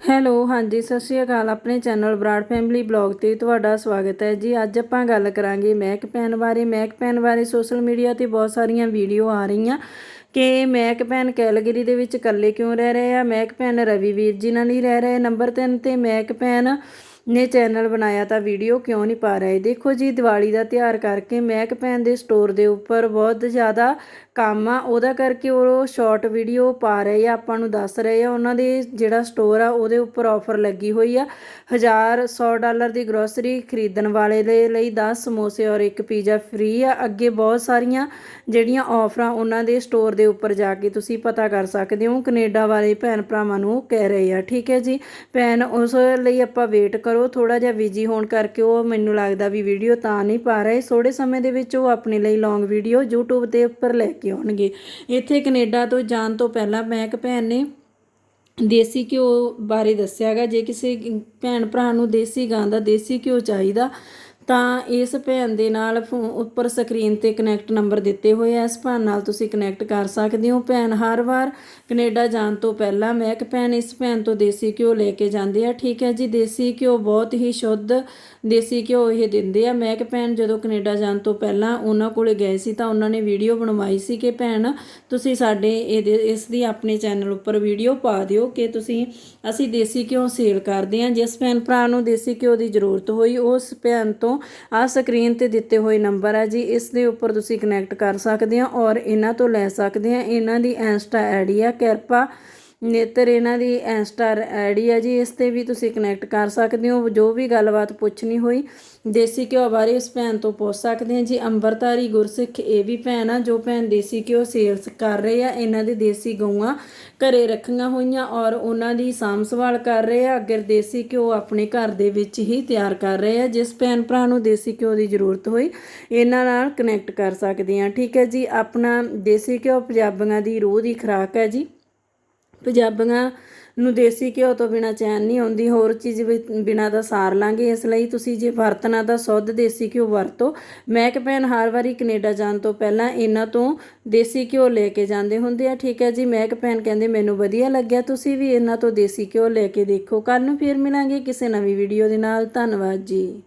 Hello, ਹਾਂਜੀ, ਸਤਿ ਸ਼੍ਰੀ ਅਕਾਲ। ਆਪਣੇ ਚੈਨਲ ਬਰਾੜ ਫੈਮਿਲੀ ਬਲੌਗ ਤੇ ਤੁਹਾਡਾ ਸਵਾਗਤ ਹੈ ਜੀ। ਅੱਜ ਆਪਾਂ ਗੱਲ ਕਰਾਂਗੇ ਮਹਿਕ ਪੈਨ ਬਾਰੇ। ਮਹਿਕ ਪੈਨ ਬਾਰੇ ਸੋਸ਼ਲ ਮੀਡੀਆ ਤੇ ਬਹੁਤ ਸਾਰੀਆਂ ਵੀਡੀਓ ਆ ਰਹੀਆਂ ਕਿ ਮਹਿਕ ਪੈਨ ਕੈਲਗਰੀ ਦੇ ਵਿੱਚ ਇਕੱਲੇ ਕਿਉਂ ਰਹਿ ਰਹੇ ਆ? ਮਹਿਕ ਪੈਨ ਰਵੀ ਵੀਰ ਜੀ ਨਾਲ ਹੀ ਰਹਿ ਰਹੇ। ਨੰਬਰ 3 ਤੇ ਮਹਿਕ ਪੈਨ ਨੇ ਚੈਨਲ ਬਣਾਇਆ ਤਾਂ ਵੀਡੀਓ ਕਿਉਂ ਨਹੀਂ ਪਾ ਰਹੇ? ਦੇਖੋ ਜੀ, ਦੀਵਾਲੀ ਦਾ ਤਿਉਹਾਰ ਕਰਕੇ ਮਹਿਕ ਭੈਣ ਦੇ ਸਟੋਰ ਦੇ ਉੱਪਰ ਬਹੁਤ ਜ਼ਿਆਦਾ ਕੰਮ ਆ। ਉਹਦਾ ਕਰਕੇ ਉਹ ਸ਼ਾਰਟ ਵੀਡੀਓ ਪਾ ਰਹੇ ਆ, ਆਪਾਂ ਨੂੰ ਦੱਸ ਰਹੇ ਆ। ਉਹਨਾਂ ਦੇ ਜਿਹੜਾ ਸਟੋਰ ਆ, ਉਹਦੇ ਉੱਪਰ ਆਫਰ ਲੱਗੀ ਹੋਈ ਆ। 1000 100 ਡਾਲਰ ਦੀ ਗਰੋਸਰੀ ਖਰੀਦਣ ਵਾਲੇ ਦੇ ਲਈ 10 ਸਮੋਸੇ ਔਰ ਇੱਕ ਪੀਜ਼ਾ ਫ੍ਰੀ ਆ। ਅੱਗੇ ਬਹੁਤ ਸਾਰੀਆਂ ਜਿਹੜੀਆਂ ਆਫਰਾਂ ਉਹਨਾਂ ਦੇ ਸਟੋਰ ਦੇ ਉੱਪਰ ਜਾ ਕੇ ਤੁਸੀਂ ਪਤਾ ਕਰ ਸਕਦੇ ਹੋ। ਕੈਨੇਡਾ ਵਾਲੇ ਭੈਣ ਭਰਾਵਾਂ ਨੂੰ ਕਹਿ ਰਹੇ ਆ, ਠੀਕ ਹੈ ਜੀ? ਭੈਣ, ਉਸ ਲਈ ਆਪਾਂ ਵੇਟ ਕਰੋ ਥੋੜਾ ਜਿਹਾ ਬਿਜ਼ੀ ਹੋਣ ਕਰਕੇ ਉਹ ਮੈਨੂੰ ਲੱਗਦਾ ਵੀ ਵੀਡੀਓ ਤਾਂ ਨਹੀਂ ਪਾ ਰਹੇ। ਥੋੜੇ ਸਮੇਂ ਦੇ ਵਿੱਚ ਉਹ ਆਪਣੇ ਲਈ ਲੌਂਗ ਵੀਡੀਓ YouTube ਦੇ ਉੱਪਰ ਲੈ ਕੇ ਆਉਣਗੇ। ਇੱਥੇ ਕੈਨੇਡਾ ਤੋਂ ਜਾਣ ਤੋਂ ਪਹਿਲਾਂ ਮੈਂ ਇੱਕ ਭੈਣ ਨੇ ਦੇਸੀ ਘਿਓ ਬਾਰੇ ਦੱਸਿਆਗਾ ਜੇ ਕਿਸੇ ਭੈਣ ਭਰਾ ਨੂੰ ਦੇਸੀ ਗਾਂ ਦਾ ਦੇਸੀ ਘਿਓ ਚਾਹੀਦਾ ਤਾਂ ਇਸ ਭੈਣ ਦੇ ਨਾਲ ਫੋ- ਉੱਪਰ ਸਕਰੀਨ ਤੇ ਕਨੈਕਟ ਨੰਬਰ ਦਿੱਤੇ ਹੋਏ ਆ। ਇਸ ਭੈਣ ਨਾਲ ਤੁਸੀਂ ਕਨੈਕਟ ਕਰ ਸਕਦੇ ਹੋ ਭੈਣ ਹਰ ਵਾਰ। ਕੈਨੇਡਾ ਜਾਣ ਤੋਂ ਪਹਿਲਾਂ ਮਹਿਕ ਭੈਣ ਇਸ ਭੈਣ ਤੋਂ ਦੇਸੀ ਘਿਓ ਲੈ ਕੇ ਜਾਂਦੇ ਆ। ਠੀਕ ਹੈ ਜੀ, ਦੇਸੀ ਘਿਓ ਬਹੁਤ ਹੀ ਸ਼ੁੱਧ, ਦੇਸੀ ਘਿਓ ਇਹ ਦਿੰਦੇ ਆ। ਮਹਿਕ ਭੈਣ ਜਦੋਂ ਕੈਨੇਡਾ ਜਾਣ ਤੋਂ ਪਹਿਲਾਂ ਉਹਨਾਂ ਕੋਲੇ ਗਏ ਸੀ ਤਾਂ ਉਹਨਾਂ ਨੇ ਵੀਡੀਓ ਬਣਵਾਈ ਸੀ ਕਿ ਭੈਣ ਤੁਸੀਂ ਸਾਡੇ ਇਹਦੇ ਇਸ ਦੀ ਆਪਣੇ ਚੈਨਲ ਉੱਪਰ ਵੀਡੀਓ ਪਾ ਦਿਓ ਕਿ ਤੁਸੀਂ ਅਸੀਂ ਦੇਸੀ ਘਿਓ ਸੇਲ ਕਰਦੇ ਹਾਂ ਜਿਸ ਭੈਣ ਭਰਾ ਨੂੰ ਦੇਸੀ ਘਿਓ ਦੀ ਜ਼ਰੂਰਤ ਹੋਈ, ਉਸ ਭੈਣ ਤੋਂ ਆਹ ਸਕਰੀਨ ਤੇ ਦਿੱਤੇ ਹੋਏ ਨੰਬਰ ਆ ਜੀ, ਇਸ ਦੇ ਉੱਪਰ ਤੁਸੀਂ ਕਨੈਕਟ ਕਰ ਸਕਦੇ ਹੋ ਔਰ ਇਹਨਾਂ ਤੋਂ ਲੈ ਸਕਦੇ ਆ ਇਹਨਾਂ ਦੀ ਇੰਸਟਾ ਆਈਡੀ ਆ ਕਿਰਪਾ ਨੇਤਰ ਇਹਨਾਂ ਦੀ ਇੰਸਟਾ ਆਈਡੀ ਆ ਜੀ, ਇਸ ਤੇ ਵੀ ਤੁਸੀਂ ਕਨੈਕਟ ਕਰ ਸਕਦੇ ਹੋ, ਜੋ ਵੀ ਗੱਲਬਾਤ ਪੁੱਛਣੀ ਹੋਈ, ਦੇਸੀ ਘਿਓ ਬਾਰੇ ਇਸ ਭੈਣ ਤੋਂ ਪੁੱਛ ਸਕਦੇ ਹਾਂ ਜੀ ਅੰਬਰਤਾਰੀ ਗੁਰਸਿੱਖ ਇਹ ਵੀ ਭੈਣ ਆ, ਜੋ ਭੈਣ ਦੇਸੀ ਘਿਓ ਸੇਲਸ ਕਰ ਰਹੇ ਆ, ਇਹਨਾਂ ਦੇ ਦੇਸੀ ਗਊਆਂ ਘਰੇ ਰੱਖੀਆਂ ਹੋਈਆਂ ਔਰ ਉਹਨਾਂ ਦੀ ਸਾਂਭ ਸੰਭਾਲ ਕਰ ਰਹੇ ਆ, ਅਗਰ ਦੇਸੀ ਘਿਓ ਆਪਣੇ ਘਰ ਦੇ ਵਿੱਚ ਹੀ ਤਿਆਰ ਕਰ ਰਹੇ ਆ, ਜਿਸ ਭੈਣ ਭਰਾ ਨੂੰ ਦੇਸੀ ਘਿਓ ਦੀ ਜ਼ਰੂਰਤ ਹੋਈ, ਇਹਨਾਂ ਨਾਲ ਕਨੈਕਟ ਕਰ ਸਕਦੇ ਆ ਠੀਕ ਹੈ ਜੀ, ਆਪਣਾ ਦੇਸੀ ਘਿਓ ਪੰਜਾਬੀਆਂ ਦੀ ਰੋਹ ਦੀ ਖੁਰਾਕ ਹੈ ਜੀ। ਪੰਜਾਬੀਆਂ ਨੂੰ ਦੇਸੀ ਘਿਓ ਤੋਂ ਬਿਨਾ ਚੈਨ ਨਹੀਂ ਆਉਂਦੀ, ਹੋਰ ਚੀਜ਼ ਬਿਨਾ ਦਾ ਸਾਰ ਲਾਂਗੇ। ਇਸ ਲਈ ਤੁਸੀਂ ਜੇ ਵਰਤਣਾ ਤਾਂ ਸੁੱਧ ਦੇਸੀ ਘਿਓ ਵਰਤੋ। ਮੈਕ ਭੈਣ ਹਰ ਵਾਰੀ ਕੈਨੇਡਾ ਜਾਣ ਤੋਂ ਪਹਿਲਾਂ ਇਹਨਾਂ ਤੋਂ ਦੇਸੀ ਘਿਓ ਲੈ ਕੇ ਜਾਂਦੇ ਹੁੰਦੇ ਆ। ਠੀਕ ਹੈ ਜੀ ਮੈਕ ਭੈਣ ਕਹਿੰਦੇ, ਮੈਨੂੰ ਵਧੀਆ ਲੱਗਿਆ, ਤੁਸੀਂ ਵੀ ਇਹਨਾਂ ਤੋਂ ਦੇਸੀ ਘਿਓ ਲੈ ਕੇ ਦੇਖੋ। ਕੱਲ ਨੂੰ ਫੇਰ ਮਿਲਾਂਗੇ ਕਿਸੇ ਨਵੀਂ ਵੀਡੀਓ ਦੇ ਨਾਲ। ਧੰਨਵਾਦ ਜੀ।